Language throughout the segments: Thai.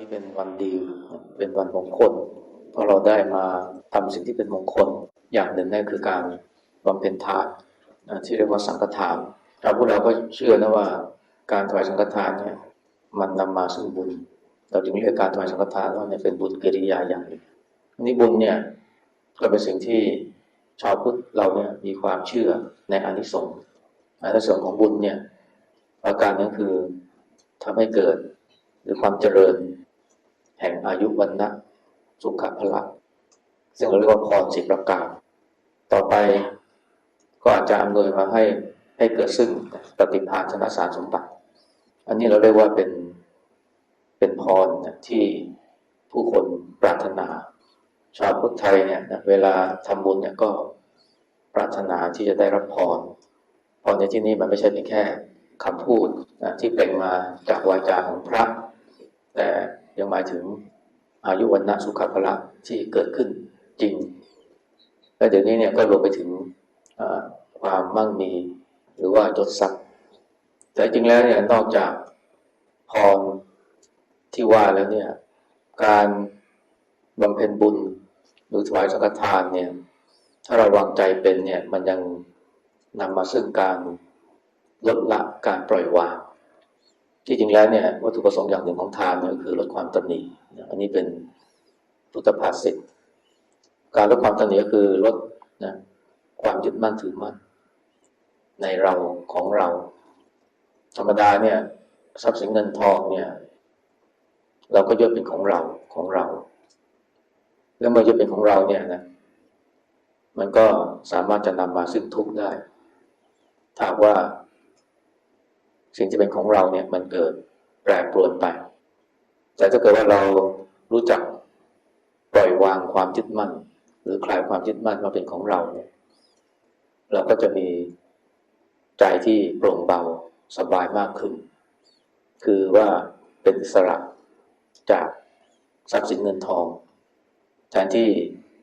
นี้เป็นวันดี เป็นวันมงคล เพราะเราได้มาทำสิ่งที่เป็นมงคล อย่างหนึ่งนั่นคือการบำเพ็ญทานที่เรียกว่าสังฆทานเราพวกเราก็เชื่อนะว่าการถวายสังฆทานเนี่ยมันนำมาซึ่งบุญ เราจึงเรียกการถวายสังฆทานว่าเนี่ยเป็นบุญกิริยาอย่างหนึ่งนนี้บุญเนี่ยก็เป็นสิ่งที่ชาวพุทธเราเนี่ยมีความเชื่อในอนิสงส์อนิสงส์ของบุญเนี่ยประการนั้นคือทำให้เกิดหรือความเจริญ แห่งอายุวันนะสุขภละซึ่งเราเรียกว่าพรสิบประการ ต่อไปก็อาจจะอำนวยมาให้ให้เกิดซึ่งปฏิภาณชนะสารสมบัติ อันนี้เราเรียกว่าเป็นเป็นพรนะที่ผู้คนปรารถนา ชาวพุทธไทยเนี่ยนะเวลาทำบุญเนี่ยก็ปรารถนาที่จะได้รับพรพรในที่นี้มันไม่ใช่เพียงแค่คำพูดนะที่เปล่งมาจากวาจาของพระ แต่ ยังหมายถึงอายุวันนะสุขภละที่เกิดขึ้นจริง และเดี๋ยวนี้เนี่ยก็รวมไปถึงความมั่งมีหรือว่ายศศักดิ์แต่จริงแล้วเนี่ยนอกจากพรที่ว่าแล้วเนี่ยการบำเพ็ญบุญหรือถวายสังฆทานเนี่ยถ้าเราวางใจเป็นเนี่ยมันยังนำมาซึ่งการลดละการปล่อยวาง ที่จริงแล้วเนี่ยวัตถุประสงค์อย่างหนึ่งของทานเนี่ยคือลดความตนีอันนี้เป็นพุทธภาษิตการลดความตนีก็คือลดนะความยึดมั่นถือมั่นในเราของเรา ธรรมดาเนี่ยทรัพย์สินเงินทองเนี่ย เราก็ยึดเป็นของเราของเรา แล้วเมื่อยึดเป็นของเราเนี่ยนะมันก็สามารถจะนำมาซึ่งทุกข์ได้ถ้าว่า สิ่งที่เป็นของเราเนี่ยมันเกิดแปรปรวนไป แต่ถ้าเกิดว่าเรารู้จักปล่อยวางความยึดมั่น หรือคลายความยึดมั่นมาเป็นของเราเนี่ยเราก็จะมีใจที่โปร่งเบาสบายมากขึ้น คือว่าเป็นอิสระจากทรัพย์สินเงินทองแทนที่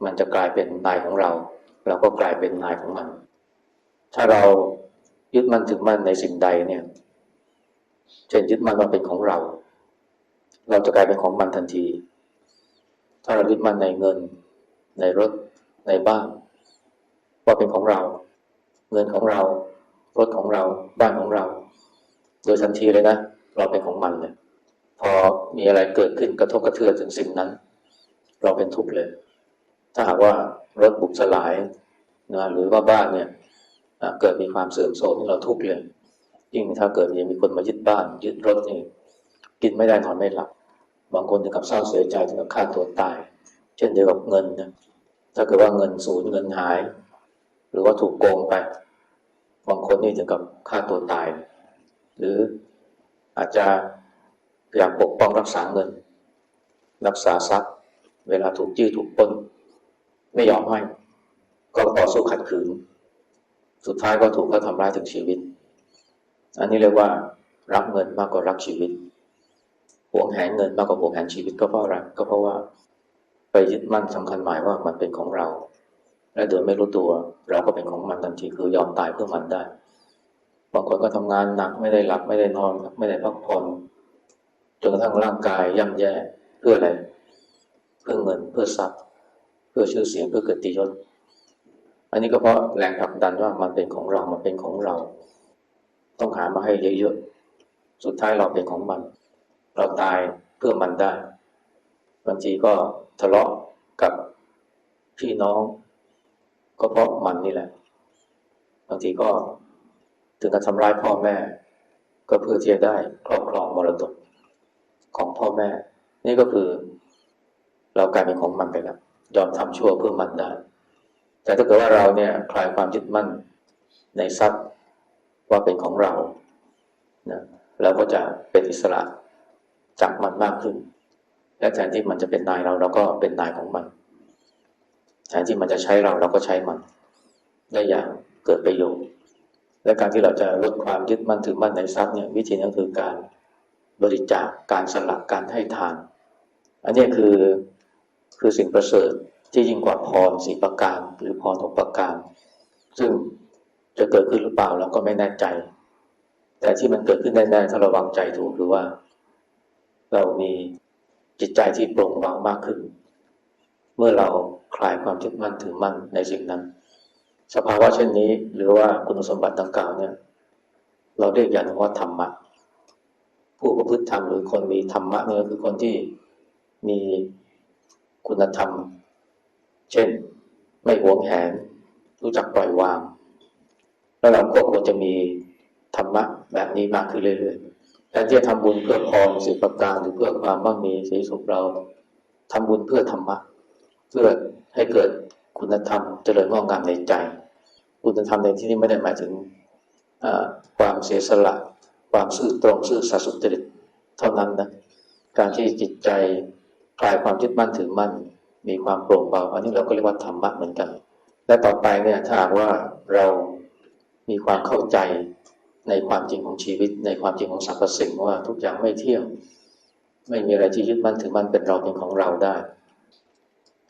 มันจะกลายเป็นนายของเรา เราก็กลายเป็นนายของมัน ถ้าเรายึดมั่นถึงมั่นในสิ่งใดเนี่ย เช่นยึดมันว่าเป็นของเรา เราจะกลายเป็นของมันทันที ถ้าเรายึดมันในเงิน ในรถ ในบ้าน ว่าเป็นของเรา เงินของเรา รถของเรา บ้านของเรา โดยทันทีเลยนะ เราเป็นของมันเลยพอมีอะไรเกิดขึ้นกระทบกระเทือนถึงสิ่งนั้น เราเป็นทุกข์เลย ถ้าหากว่ารถบุบสลายนะหรือว่าบ้านเนี่ยเกิดมีความเสื่อมโทรมเราทุกข์เลย ยิ่งถ้าเกิดมีคนมายึดบ้าน ยึดรถนี่กินไม่ได้นอนไม่หลับ บางคนถึงกับเศร้าเสียใจถึงกับฆ่าตัวตาย เช่นเดียวกับเงินนะถ้าเกิดว่าเงินสูญเงินหาย หรือว่าถูกโกงไป บางคนนี่ถึงกับฆ่าตัวตาย หรืออาจจะพยายามปกป้องรักษาเงิน รักษาทรัพย์ เวลาถูกจี้ถูกปล้น ไม่ยอมให้ ก็ต่อสู้ขัดขืน สุดท้ายก็ถูกเขาทำร้ายถึงชีวิต อันนี้เรียกว่ารักเงินมากกว่ารักชีวิตหวงแหนเงินมากกว่าหวงแหนชีวิตก็เพราะอะไรก็เพราะว่าไปยึดมั่นสำคัญหมายว่ามันเป็นของเรา และโดยไม่รู้ตัวเราก็เป็นของมันทันทีคือยอมตายเพื่อมันได้บางคนก็ทำงานหนักไม่ได้หลับไม่ได้นอน ไม่ได้พักผ่อนจนกระทั่งร่างกายย่ำแย่เพื่ออะไร เพื่อเงินเพื่อทรัพย์ เพื่อชื่อเสียงเพื่อเกิดติยศอันนี้ก็เพราะแรงผลักดันว่ามันเป็นของเรา มันเป็นของเรา ต้องหามาให้เยอะๆ สุดท้ายเราเป็นของมัน เราตายเพื่อมันได้ บางทีก็ทะเลาะกับพี่น้อง ก็เพราะมันนี่แหละ บางทีก็ถึงกับทำร้ายพ่อแม่ ก็เพื่อที่จะได้ครอบครองมรดกของพ่อแม่ นี่ก็คือ เรากลายเป็นของมันไปแล้ว ยอมทำชั่วเพื่อมันได้ แต่ถ้าเกิดว่าเราเนี่ยคลายความยึดมั่นในทรัพย์ ว่าเป็นของเรานะเราก็จะเป็นอิสระจากมันมากขึ้น และแทนที่มันจะเป็นนายเราเราก็เป็นนายของมัน แทนที่มันจะใช้เราเราก็ใช้มัน ได้อย่างเกิดประโยชน์ และการที่เราจะลดความยึดมั่นถือมั่นในทรัพย์เนี่ยวิธีนั้นคือการบริจาคการสละการให้ทาน อันนี้คือคือสิ่งประเสริฐที่ยิ่งกว่าพรสีประการ หรือพรหกประการ ซึ่ง จะเกิดขึ้นหรือเปล่าเราก็ไม่แน่ใจ แต่ที่มันเกิดขึ้นแน่ๆถ้าเราวางใจถูกคือว่า เรามีจิตใจที่โปร่งเบามากขึ้น เมื่อเราคลายความยึดมั่นถือมั่นในสิ่งนั้น สภาวะเช่นนี้หรือว่าคุณสมบัติดังกล่าวเนี่ย เราเรียกอย่างว่าธรรมะผู้ประพฤติธรรมหรือคนมีธรรมะเนี่ยคือคนที่มีคุณธรรม เช่น ไม่หวงแหน รู้จักปล่อยวาง แล้วเราก็ควรจะมีธรรมะแบบนี้มากขึ้นเรื่อยๆแทนที่จะทำบุญเพื่อพรสิบประการหรือเพื่อความมั่งมีสีสุขเราทำบุญเพื่อธรรมะเพื่อให้เกิดคุณธรรมเจริญงอกงามในใจ คุณธรรมในที่นี้ไม่ได้หมายถึงความเสียสละ ความซื่อตรงซื่อสัตย์สุจริตเท่านั้นนะการที่จิตใจคลายความยึดมั่นถือมั่น มีความโปร่งเบา อันนี้เราก็เรียกว่าธรรมะเหมือนกัน และต่อไปเนี่ยถ้าหากว่าเรา มีความเข้าใจในความจริงของชีวิต ในความจริงของสรรพสิ่งว่าทุกอย่างไม่เที่ยง ไม่มีอะไรที่ยึดมั่นถือมั่นเป็นเราเป็นของเราได้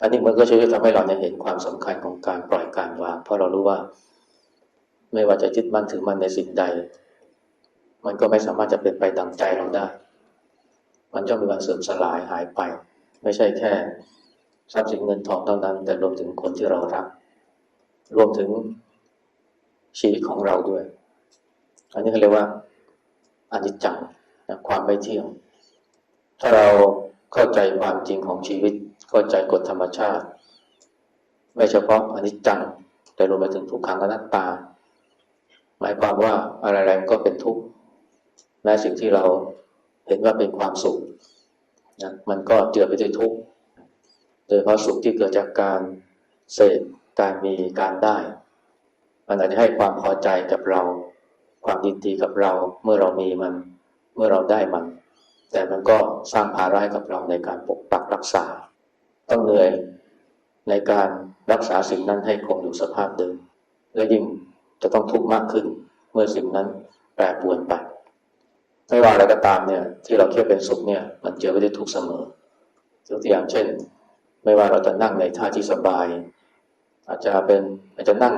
อันนี้มันก็ช่วยทำให้เราเนี่ยเห็นความสำคัญของการปล่อยการวาง เพราะเรารู้ว่า ไม่ว่าจะยึดมั่นถือมั่นในสิ่งใด มันก็ไม่สามารถจะเป็นไปดังใจเราได้ มันจะมีวันเสื่อมสลายหายไป ไม่ใช่แค่ทรัพย์สินเงินทองเท่านั้น แต่รวมถึงคนที่เรารัก รวมถึง ชีวิตของเราด้วย อันนี้เขาเรียกว่าอนิจจังนะความไม่เที่ยง ถ้าเราเข้าใจความจริงของชีวิต เข้าใจกฎธรรมชาติ ไม่เฉพาะอนิจจัง แต่รวมไปถึงทุกขังอนัตตา หมายความว่าอะไรๆก็เป็นทุกข์แม้สิ่งที่เราเห็นว่าเป็นความสุขนะมันก็เจือไปด้วยทุกข์โดยเฉพาะสุขที่เกิดจากการเสพการมีการได้ มันอาจจะให้ความพอใจกับเรา ความยินดีกับเรา เมื่อเรามีมัน เมื่อเราได้มัน แต่มันก็สร้างภาระให้กับเราในการปกปักรักษา ต้องเหนื่อยในการรักษาสิ่งนั้นให้คงอยู่สภาพเดิม และยิ่งจะต้องทุกข์มากขึ้น เมื่อสิ่งนั้นแปรปรวนไปไม่ว่าอะไรก็ตามเนี่ย ที่เราคิดเป็นสุขเนี่ย มันเจอไม่ได้ทุกเสมอยกตัวอย่างเช่น ไม่ว่าเราจะนั่งในท่าที่สบาย อาจจะเป็นอาจจะนั่ง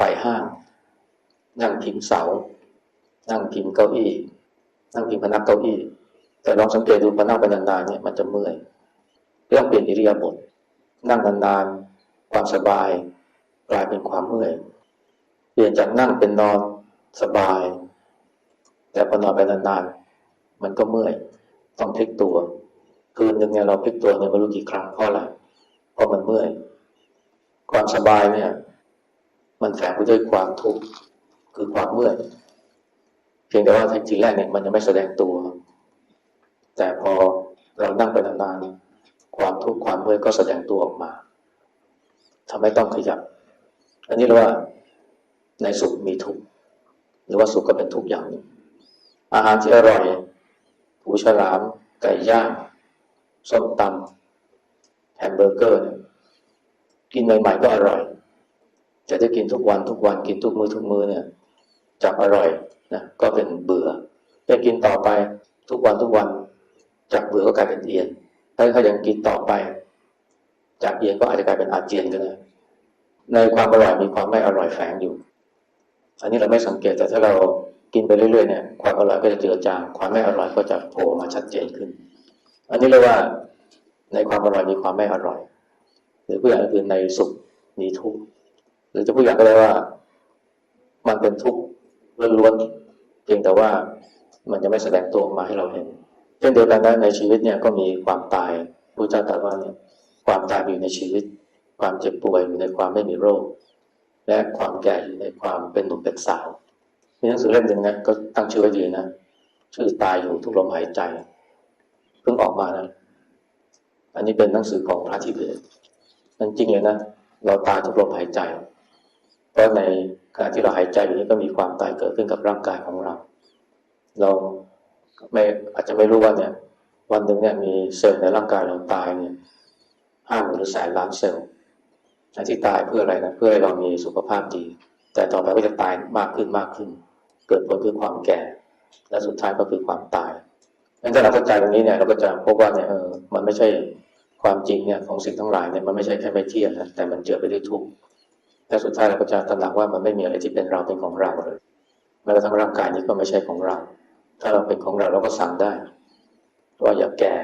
ไยห้าง นั่งพิงเสา นั่งพิงเก้าอี้ นั่งพิงพนักเก้าอี้ แต่ลองสังเกตดูพนั่งไปนานๆเนี่ยมันจะเมื่อยเรื่องเปลี่ยนอิริยาบถนั่งนานๆความสบาย กลายเป็นความเมื่อย เปลี่ยนจากนั่งเป็นนอนสบาย แต่พอนอนไปนานๆมันก็เมื่อย ต้องพลิกตัว คืนหนึ่งเนี่ยเราพลิกตัวเนี่ยไม่รู้กี่ครั้งเพราะอะไรเพราะมันเมื่อย ความสบายเนี่ย มันแฝงไปด้วยความทุกข์คือความเมื่อยเพียงแต่ว่าทีแรกเนี่ยมันยังไม่แสดงตัว แต่พอเรานั่งไปนานๆความทุกข์ความเมื่อยก็แสดงตัวออกมาทำให้ต้องขยับ อันนี้เรียกว่าในสุขมีทุกข์หรือว่าสุขก็เป็นทุกข์อย่างหนึ่งอาหารที่อร่อยหูฉลาม ไก่ย่างส้มตำแฮมเบอร์เกอร์ กินใหม่ๆก็อร่อย แต่ถ้ากินทุกวันทุกวันกินทุกมือทุกมือเนี่ยจากอร่อยนะก็เป็นเบื่อถ้ากินต่อไปทุกวันทุกวัน จากเบื่อก็กลายเป็นเอียนถ้าเขายังกินต่อไป จากเอียนก็อาจจะกลายเป็นอาเจียนก็ได้ในความอร่อยมีความไม่อร่อยแฝงอยู่ อันนี้เราไม่สังเกตแต่ถ้าเรากินไปเรื่อยๆเนี่ยความอร่อยก็จะเจือจางความไม่อร่อยก็จะโผล่มาชัดเจนขึ้น อันนี้เรียกว่าในความอร่อยมีความไม่อร่อย หรือผู้อย่างก็คือในสุขมีทุกข์ หรือจะผู้อย่างก็ได้ว่า มันเป็นทุกข์ล้วนๆเพียงแต่ว่ามันจะไม่แสดงตัวออกมาให้เราเห็นเช่นเดียวกันนะในชีวิตเนี่ยก็มีความตายพระเจ้าตรัสว่าเนี่ยความตายอยู่ในชีวิต ความเจ็บป่วยอยู่ในความไม่มีโรค และความแก่อยู่ในความเป็นหนุ่มเป็นสาวมีหนังสือเล่มหนึ่งนะก็ตั้งชื่อไว้ดีนะชื่อตายอยู่ทุกลมหายใจเพิ่งออกมานะอันนี้เป็นหนังสือของพระทิเบตนั่นจริงเลยนะเราตายทุกลมหายใจ เพราะในขณะที่เราหายใจอยู่นี้ก็มีความตายเกิดขึ้นกับร่างกายของเรา เราไม่อาจจะไม่รู้ว่าเนี่ยวันหนึ่งเนี่ยมีเซลล์ในร่างกายเราตายเนี่ยห้าหมื่นหรือแสนล้านเซลล์ที่ตายเพื่ออะไรนะเพื่อให้เรามีสุขภาพดี แต่ต่อไปก็จะตายมากขึ้นมากขึ้น เกิดผลคือความแก่ และสุดท้ายก็คือความตายงั้นถ้าเราเข้าใจตรงนี้เนี่ยเราก็จะพบว่าเนี่ยเออมันไม่ใช่ความจริงเนี่ยของสิ่งทั้งหลายเนี่ยมันไม่ใช่แค่ไม่เที่ยงนะแต่มันเจือไปด้วยทุกข์ และสุดท้ายเราก็จะตระหนักว่ามันไม่มีอะไรที่เป็นเราเป็นของเราเลยแม้กระทั่งร่างกายนี้ก็ไม่ใช่ของเรา ถ้าเราเป็นของเราเราก็สั่งได้ว่าอย่าแก่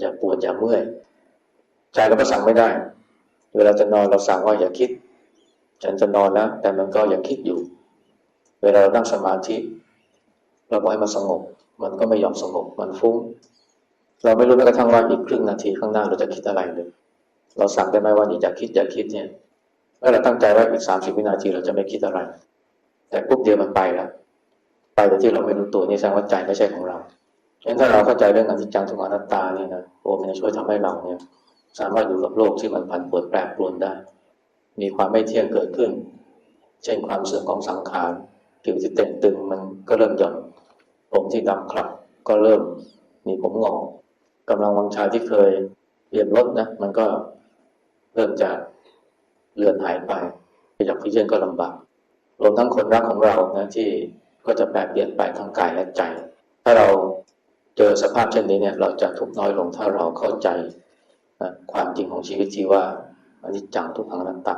อย่าปวดอย่าเมื่อยใจเราก็สั่งไม่ได้ เวลาจะนอนเราสั่งว่าอย่าคิด ฉันจะนอนแล้วแต่มันก็ยังคิดอยู่ เวลาเรานั่งสมาธิ เราบอกให้มันสงบ มันก็ไม่ยอมสงบมันฟุ้ง เราไม่รู้แม้กระทั่งว่าอีกครึ่งนาทีข้างหน้าเราจะคิดอะไรเลย เราสั่งได้ไหมว่าอย่าคิดอย่าคิดเนี่ย เมื่อเราตั้งใจว่าอีกสามสิบวินาทีเราจะไม่คิดอะไร แต่ปุ๊บเดียวมันไปแล้วไปโดยที่เราไม่รู้ตัวนี่แสดงว่าใจไม่ใช่ของเราฉะนั้นถ้าเราเข้าใจเรื่องอนิจจังทุกขังอนัตตาเนี่ยนะโอ้มันจะช่วยทำให้เราเนี่ย สามารถอยู่กับโลกที่มันผันผวนแปรปรวนได้ มีความไม่เที่ยงเกิดขึ้น เช่นความเสื่อมของสังขารผิวที่เต่งตึงมันก็เริ่มหย่อนผมที่ดำคลับก็เริ่มมีผมหงอกกำลังวังชาที่เคยเรียบลดนะ มันก็เริ่มจะ เลือนหายไปขยับขยื่นก็ลำบากรวมทั้งคนรักของเรานะที่ก็จะแปรเปลี่ยนไปทั้งกายและใจ ถ้าเราเจอสภาพเช่นนี้เนี่ยเราจะทุกข์น้อยลงถ้าเราเข้าใจนะความจริงของชีวิตที่ว่าอันนี้จังทุกขังนันตตา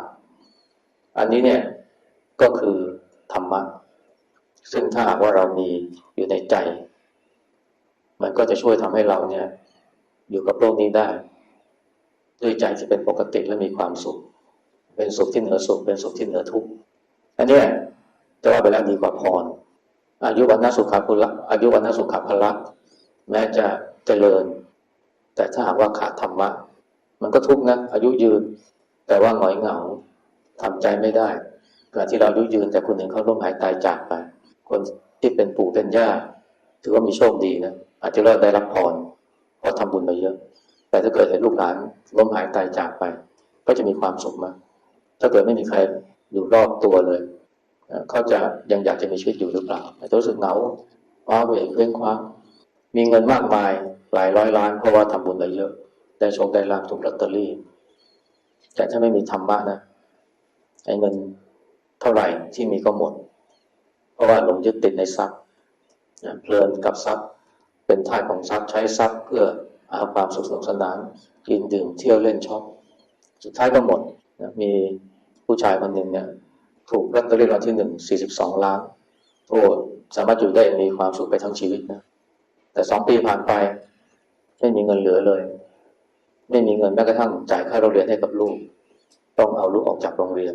อันนี้เนี่ยก็คือธรรมะซึ่งถ้าหากว่าเรามีอยู่ในใจ มันก็จะช่วยทำให้เราเนี่ยอยู่กับโลกนี้ได้ ด้วยใจที่เป็นปกติและมีความสุข เป็นสุขที่เหนือสุขเป็นสุขที่เหนือทุกข์อันนี้จะว่าไปแล้วดีกว่าพร อายุวันนสุขาภละอายุวันนสุขาภละแม้จะเจริญ แต่ถ้าหากว่าขาดธรรมะ มันก็ทุกข์นะอายุยืน แต่ว่าหงอยเหงาทำใจไม่ได้การที่เราอายุยืนแต่คนหนึ่งเขาล้มหายตายจากไป คนที่เป็นปู่เป็นย่าถือว่ามีโชคดีนะอาจจะได้รับพรเพราะทำบุญมาเยอะ แต่ถ้าเกิดเห็นลูกหลานล้มหายตายจากไป ก็จะมีความสุขมาก ถ้าเกิดไม่มีใครอยู่รอบตัวเลยเขาจะยังอยากจะมีชีวิตอยู่หรือเปล่าแต่รู้สึกเหงาว้าเหวเคว้งคว้างมีเงินมากมายหลายร้อยล้านเพราะว่าทำบุญมาเยอะ ได้โชคได้ลาภถูกลอตเตอรี่ แต่ถ้าไม่มีธรรมะนะไอ้เงินเท่าไหร่ที่มีก็หมด เพราะว่าหลงยึดติดในทรัพย์เพลินกับทรัพย์ เป็นทายของทรัพย์ใช้ทรัพย์เพื่อหาความสุขสนุกสนานกินดื่มเที่ยวเล่นช็อปสุดท้ายก็หมดนะมี ผู้ชายคนหนึ่งเนี่ยถูกลอตเตอรี่รางวัลที่หนึ่งสี่สิบสองล้านโอ้สามารถอยู่ได้มีความสุขไปทั้งชีวิตนะแต่สองปีผ่านไป ไม่มีเงินเหลือเลย ไม่มีเงินแม้กระทั่งจ่ายค่าโรงเรียนให้กับลูก ต้องเอาลูกออกจากโรงเรียน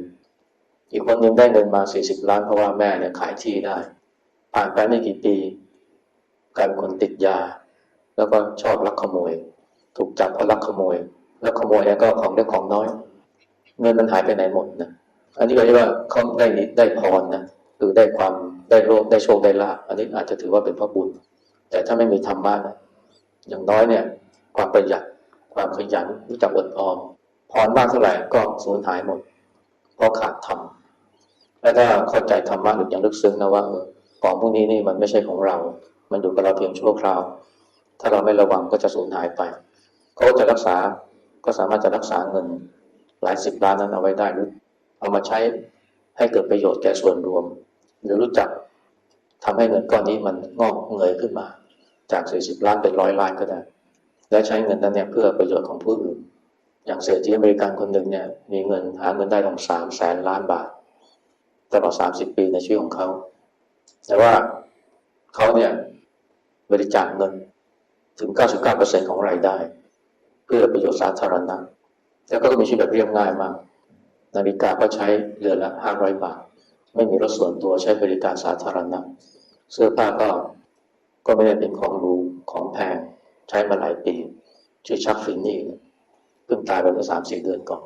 อีกคนหนึ่งได้เงินมาสี่สิบล้านเพราะว่าแม่เนี่ยขายที่ได้ ผ่านไปไม่กี่ปีกลายเป็นคนติดยา แล้วก็ชอบลักขโมย ถูกจับเพราะลักขโมย แล้วขโมยเนี่ยก็ของเล็กของน้อย เงินมันหายไปไหนหมดนะอันนี้ก็เรียกว่าเขาได้นิดได้พรนะคือได้ความได้โลกได้โชคได้ลาภอันนี้อาจจะถือว่าเป็นพระบุญ แต่ถ้าไม่มีธรรมะนะอย่างน้อยเนี่ย ความประหยัดความขยันรู้จักอดออมพรมากเท่าไหร่ก็สูญหายหมดเพราะขาดธรรมและถ้าเข้าใจธรรมะหรืออย่างลึกซึ้งนะว่าของพวกนี้นี่มันไม่ใช่ของเรา มันอยู่กับเราเพียงชั่วคราว ถ้าเราไม่ระวังก็จะสูญหายไปเขาจะรักษาก็สามารถจะรักษาเงิน หลายสิบล้านนั้นเอาไว้ได้หรือเอามาใช้ให้เกิดประโยชน์แก่ส่วนรวม หรือรู้จักทำให้เงินก้อนนี้มันงอกเงยขึ้นมา จากสี่สิบล้านเป็นร้อยล้านก็ได้ และใช้เงินนั้นเนี่ยเพื่อประโยชน์ของผู้อื่น อย่างเศรษฐีอเมริกันคนหนึ่งเนี่ยมีเงินหาเงินได้ถึงสามแสนล้านบาทตลอดสามสิบปีในชีวิตของเขา แต่ว่าเขาเนี่ยบริจาคเงินถึง 99%ของรายได้ เพื่อประโยชน์สาธารณะ แล้วก็มีชีวิตแบบเรียบง่ายมาก นาฬิกาก็ใช้เดือนละ500บาท ไม่มีรถส่วนตัวใช้บริการสาธารณะ เสื้อผ้าก็ก็ไม่ได้เป็นของหรูของแพง ใช้มาหลายปี ชื่อชักฟินนี่เพิ่งตายไปเมื่อสามสี่เดือนก่อน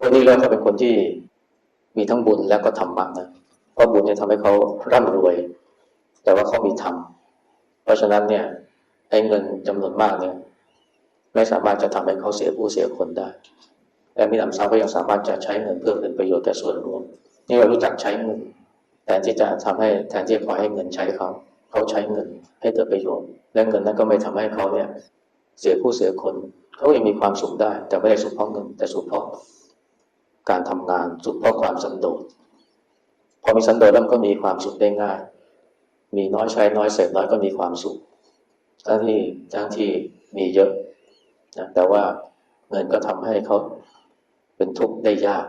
วันนี้แล้วเขาเป็นคนที่มีทั้งบุญและก็ธรรมะนะเพราะบุญเนี่ยทำให้เขาร่ำรวย แต่ว่าเขามีธรรม เพราะฉะนั้นเนี่ยไอ้เงินจำนวนมากเนี่ย ไม่สามารถจะทำให้เขาเสียผู้เสียคนได้ และมีนำซ้ำก็ยังสามารถจะใช้เงินเพื่อเป็นประโยชน์แก่ส่วนรวม นี่เรารู้จักใช้เงินแทนที่จะทำให้แทนที่จะปอให้เงินใช้เขา เขาใช้เงินให้เกิดประโยชน์ และเงินนั้นก็ไม่ทำให้เขาเนี่ยเสียผู้เสียคน เขายังมีความสุขได้ แต่ไม่ได้สุขเพราะเงิน แต่สุขเพราะการทำงานสุขเพราะความสันโดษพอมีสันโดษแล้วก็มีความสุขได้ง่าย มีน้อยใช้น้อยเสพน้อยก็มีความสุขทั้งที่ทั้งที่มีเยอะ นะแต่ว่าเงินก็ทำให้เขาเป็นทุกข์ได้ยาก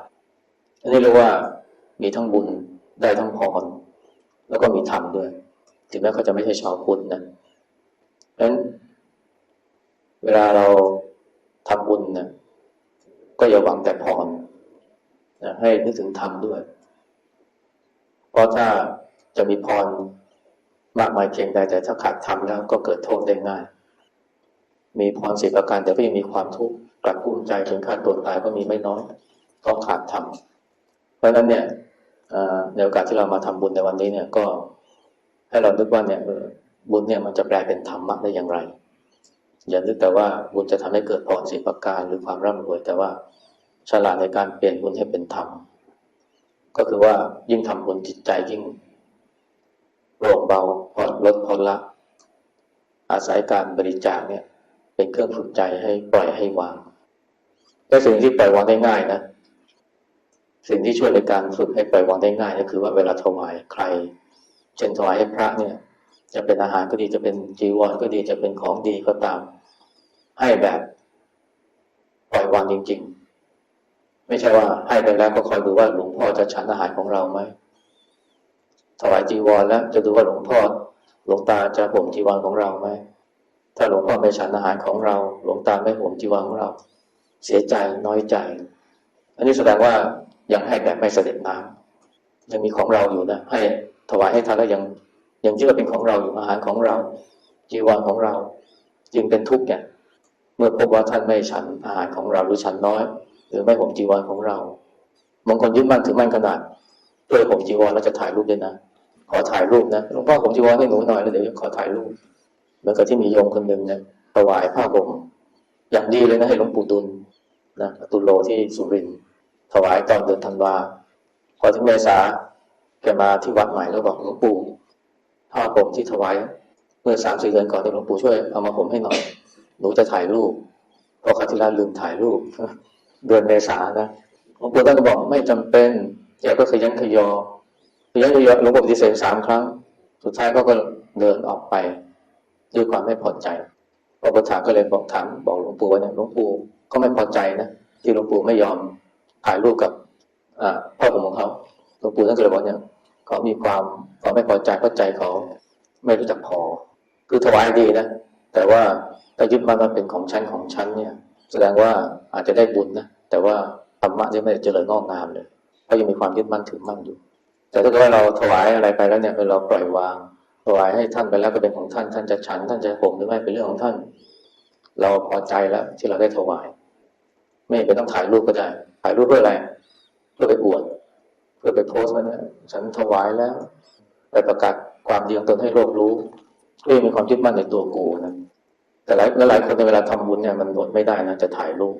อันนี้เรียกว่ามีทั้งบุญได้ทั้งพรแล้วก็มีธรรมด้วย ถึงแม้เขาจะไม่ใช่ชาวพุทธนะเพราะฉะนั้น เวลาเราทำบุญนี่ยก็อย่าหวังแต่พรนะให้นึกถึงธรรมด้วย เพราะถ้าจะมีพรมากมายเพียงใดแต่ถ้าขาดธรรมแล้วก็เกิดโทษได้ง่าย มีพรสิบประการแต่ก็ยังมีความทุกข์กลัดกุ้มใจจนฆ่าตัวตายก็มีไม่น้อยเพราะขาดธรรมเพราะฉะนั้นเนี่ยในโอกาสที่เรามาทำบุญในวันนี้เนี่ยก็ให้เรานึกว่าเนี่ยบุญเนี่ยมันจะแปลเป็นธรรมะได้อย่างไร อย่านึกแต่ว่าบุญจะทำให้เกิดพรสิบประการหรือความร่ำรวย แต่ว่าฉลาดในการเปลี่ยนบุญให้เป็นธรรมก็คือว่ายิ่งทำบุญจิตใจยิ่งโปร่งเบาผ่อนลดผ่อนละ อาศัยการบริจาคเนี่ย เป็นเครื่องฝึกใจให้ปล่อยให้วางและสิ่งที่ปล่อยวางได้ง่ายนะสิ่งที่ช่วยในการฝึกให้ปล่อยวางได้ง่ายก็คือว่าเวลาถวายใคร เช่นถวายให้พระเนี่ย จะเป็นอาหารก็ดีจะเป็นจีวรก็ดีจะเป็นของดีก็ตาม ให้แบบปล่อยวางจริง ๆ ไม่ใช่ว่าให้ไปแล้วก็คอยดูว่าหลวงพ่อจะฉันอาหารของเราไหมถวายจีวรแล้วจะดูว่าหลวงพ่อหลวงตาจะห่มจีวรของเราไหม ถ้าหลวงพ่อไม่ฉันอาหารของเรา หลวงตาไม่ห่มจีวรของเรา เสียใจน้อยใจ อันนี้แสดงว่ายังให้แบบไม่เสด็จน้ำยังมีของเราอยู่นะให้ถวายให้ท่านแล้วยังยังเชื่อเป็นของเราอยู่อาหารของเรา จีวรของเรา จึงเป็นทุกข์เนี่ยเมื่อพบว่าท่านไม่ฉันอาหารของเราหรือฉันน้อย หรือไม่ห่มจีวรของเราบางคนยึดมั่นถือมั่นขนาดเพื่อห่มจีวรแล้วจะถ่ายรูปด้วยนะขอถ่ายรูปนะหลวงพ่อผมจีวรให้หนูหน่อยแล้วเดี๋ยวขอถ่ายรูป เหมือนกับที่มีโยมคนหนึ่งเนี่ยถวายผ้าห่มอย่างดีเลยนะให้หลวงปู่ดุลนะตุโลที่สุรินทร์ถวายตอนเดือนธันวาพอถึงเมษาแกมาที่วัดใหม่แล้วบอกหลวงปู่ผ้าห่มที่ถวายเมื่อสามสี่เดือนก่อนที่หลวงปู่ช่วยเอามาห่มให้หน่อย หนูจะถ่ายรูปเพราะครั้งที่แล้วลืมถ่ายรูป เดือนเมษานะหลวงปู่ท่านก็บอกไม่จำเป็นแกก็ขยันขยอพยันขยอหลวงปู่ปฏิเสธสามครั้ง สุดท้ายเขาก็เดินออกไป ด้วยความไม่พอใจพระประธาก็เลยบอกถามบอกหลวงปู่ว่าเนี่ยหลวงปู่ก็ไม่พอใจนะที่หลวงปู่ไม่ยอมถ่ายรูปกับอพ่อผมของเขาหลวงปู่ท่านก็เลยบอกเนี่ยเขามีความความไม่พอใจเพราะใจเขาไม่รู้จักพอ คือถวายดีนะแต่ว่าถ้ายึดมันมาเป็นของฉันของฉันเนี่ยแสดงว่าอาจจะได้บุญนะแต่ว่าธรรมะนี่ไม่ได้เจริญงอกงามเลยเพราะยังมีความยึดมั่นถือมั่นอยู่ แต่ถ้าเกิดว่าเราถวายอะไรไปแล้วเนี่ยเราปล่อยวาง ถวายให้ท่านไปแล้วก็เป็นของท่าน ท่านจะฉัน ท่านจะผมหรือไม่เป็นเรื่องของท่าน เราพอใจแล้วที่เราได้ถวาย ไม่เป็นต้องถ่ายรูปก็ได้ ถ่ายรูปเพื่ออะไร เพื่อไปอวด เพื่อไปโพสต์ว่าเนี่ยฉันถวายแล้ว ไปประกาศความดีของตนให้โลกรู้ก็ยังมีความยึดมั่นในตัวกูนะ แต่หลายหลายคนในเวลาทำบุญเนี่ยมันอดไม่ได้นะจะถ่ายรูป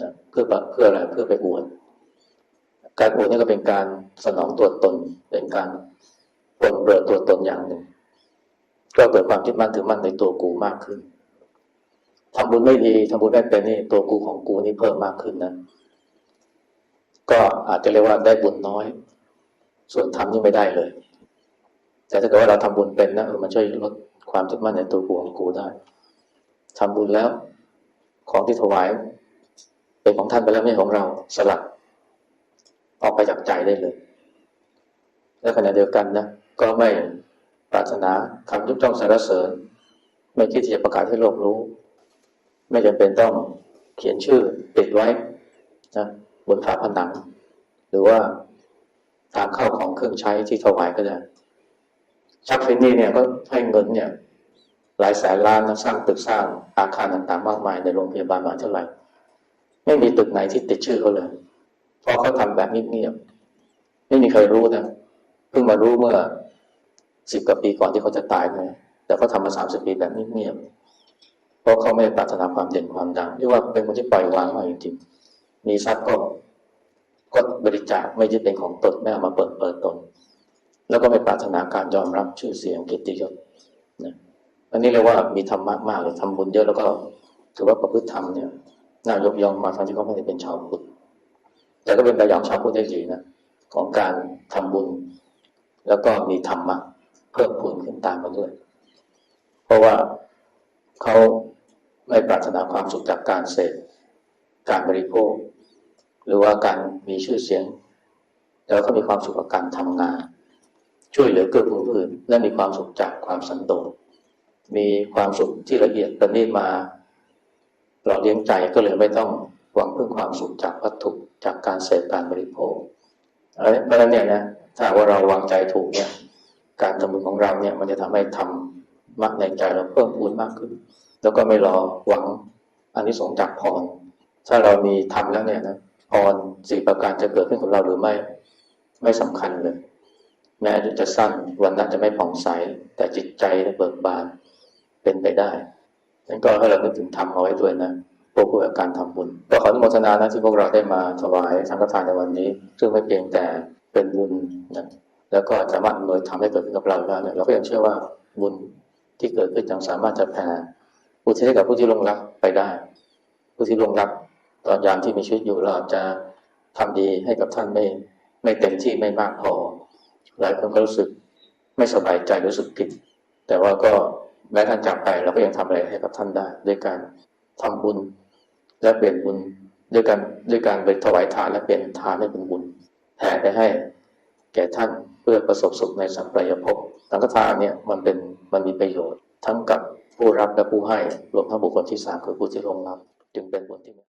นะเพื่อเพื่ออะไรเพื่อไปอวด การอวดนี่ก็เป็นการสนองตัวตนเป็นการ ปนเปลือตัวตนอย่างหนึ่ง ก็เกิดความคิดมั่นถือมั่นในตัวกูมากขึ้นทำบุญไม่ดีทำบุญไม่เป็นนี่ตัวกูของกูนี่เพิ่มมากขึ้นนะก็อาจจะเรียกว่าได้บุญน้อย ส่วนทำนี่ไม่ได้เลย แต่ถ้าเกิดว่าเราทำบุญเป็นนะเออมันช่วยลดความยึดมั่นในตัวกูของกูได้ทำบุญแล้วของที่ถวายเป็นของท่านไปแล้วไม่ของเราสลัดออกไปจากใจได้เลย และขณะเดียวกันนะก็ไม่ปรารถนาคำยุบจ้องสรรเสริญ ไม่คิดที่จะประกาศให้โลกรู้ ไม่จำเป็นต้องเขียนชื่อติดไว้นะบนฝาผนัง หรือว่าตามเข้าของเครื่องใช้ที่ถวายก็ได้ชักฟินนี่เนี่ยก็ให้เงินเนี่ยหลายแสนล้านนะสร้างตึกสร้างอาคารต่างๆ มากมายในโรงพยาบาลมหาเท่าไหร่ไม่มีตึกไหนที่ติดชื่อเขาเลย เพราะเขาทำแบบเงียบๆไม่มีใครรู้นะ เพิ่งมารู้เมื่อสิบกว่าปีก่อนที่เขาจะตายนะแต่เขาทำมาสามสิบปีแบบเงียบๆเพราะเขาไม่ปรารถนาความเด่นความดังเรียกว่าเป็นคนที่ปล่อยวางมากจริงๆมีทรัพย์ก็ก็บริจาคไม่ยึดเป็นของตนไม่เอามาเปิดเปิดตน แล้วก็ไม่ปรารถนาการยอมรับชื่อเสียงเกียรติยศนะอันนี้เรียกว่ามีธรรมะมากเลยทำบุญเยอะแล้วก็ถือว่าประพฤติธรรมเนี่ยน่ายกย่องมาทั้งที่เขาไม่ได้เป็นชาวพุทธแต่ก็เป็นแบบอย่างชาวพุทธได้ดีนะของการทำบุญ แล้วก็มีธรรมะเพิ่มพูนขึ้นตามมาด้วย เพราะว่าเขาไม่ปรารถนาความสุขจากการเสพการบริโภค หรือว่าการมีชื่อเสียง แล้วก็มีความสุขกับการทำงาน ช่วยเหลือเกื้อกูลผู้อื่นและมีความสุขจากความสันโดษมีความสุขที่ละเอียดประณีตมาเราเลี้ยงใจก็เลยไม่ต้องหวังพึ่งความสุขจากวัตถุจากการเสพการบริโภคเพราะฉะนั้นเนี่ยนะ ถ้าว่าเราวางใจถูกเนี่ยการทำบุญของเราเนี่ยมันจะทำให้ทำมักในใจเราเพิ่มพูนมากขึ้น แล้วก็ไม่รอหวังอันนี้สงจากพร ถ้าเรามีทำแล้วเนี่ยนะพรสี่ประการจะเกิดขึ้นกับเราหรือไม่ไม่สำคัญเลย แม้จะสั้นวันนั้นจะไม่ผ่องใส แต่จิตใจเบิกบานเป็นไปได้นั่นก็ให้เรานึกถึงทำเอาไว้ด้วยนะพวกผู้กับการทำบุญก็ขออนุโมทนานะที่พวกเราได้มาถวายสังฆทานในวันนี้ ซึ่งไม่เพียงแต่ เป็นบุญนะแล้วก็สามารถอำนวยทำให้เกิดขึ้นกับเราแล้เนี่ยเราก็ยังเชื่อว่าบุญที่เกิดขึ้นยังสามารถจะแผ่อุทิศให้กับผู้ที่ลงรักไปได้ ผู้ที่ลงรักตอนยามที่มีชีวิตอยู่เราอาจจะทำดีให้กับท่านไม่ไม่เต็มที่ไม่มากพอ หลายคนก็รู้สึกไม่สบายใจรู้สึกผิด แต่ว่าก็แม้ท่านจากไปเราก็ยังทำอะไรให้กับท่านได้ ด้วยการทำบุญและเปลี่ยนบุญด้วยการด้วยการไปถวายทานและเปลี่ยนทานให้เป็นบุญ แผ่ไปให้แก่ท่านเพื่อประสบสุขในสัมปรายภพสังฆทานเนี่ยมันเป็นมันมีประโยชน์ ทั้งกับผู้รับและผู้ให้รวมทั้งบุคคลที่สามคือผู้ที่ลงรับจึงเป็นบุญที่